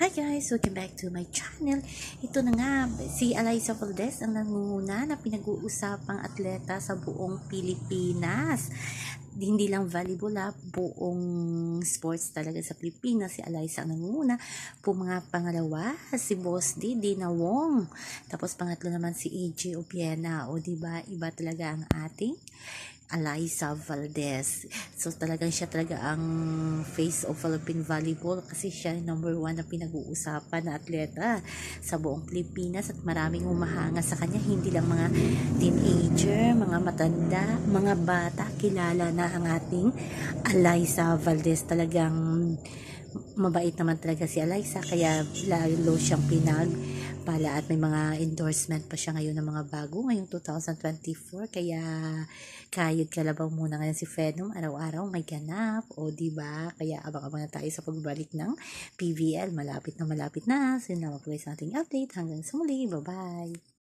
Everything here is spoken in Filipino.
Hi guys! Welcome back to my channel. Ito na nga, si Eliza Valdez ang nangunguna na pinag-uusapang atleta sa buong Pilipinas. Hindi lang volleyball ha, buong sports talaga sa Pilipinas. Si Eliza ang nangunguna. Po mga pangalawa, si Boss D, Dina Wong. Tapos pangatlo naman si AJ Opiena. O diba, iba talaga ang ating Eliza Valdez. So talagang siya talaga ang face of Philippine Volleyball kasi siya number one na pinag-uusapan na atleta sa buong Pilipinas at maraming humahanga sa kanya. Hindi lang mga teenager, mga matanda, mga bata, kilala na ang ating Eliza Valdez. Talagang mabait naman talaga si Eliza kaya lalo siyang pinag pala at may mga endorsement pa siya ngayon ng mga bago ngayong 2024 kaya kayod kalabaw muna ngayon si Phenom araw-araw may ganap o di ba? Kaya abang-abang na tayo sa pagbalik ng PVL malapit na malapit na. So yun lang po sa ating update. Hanggang sa muli. Bye bye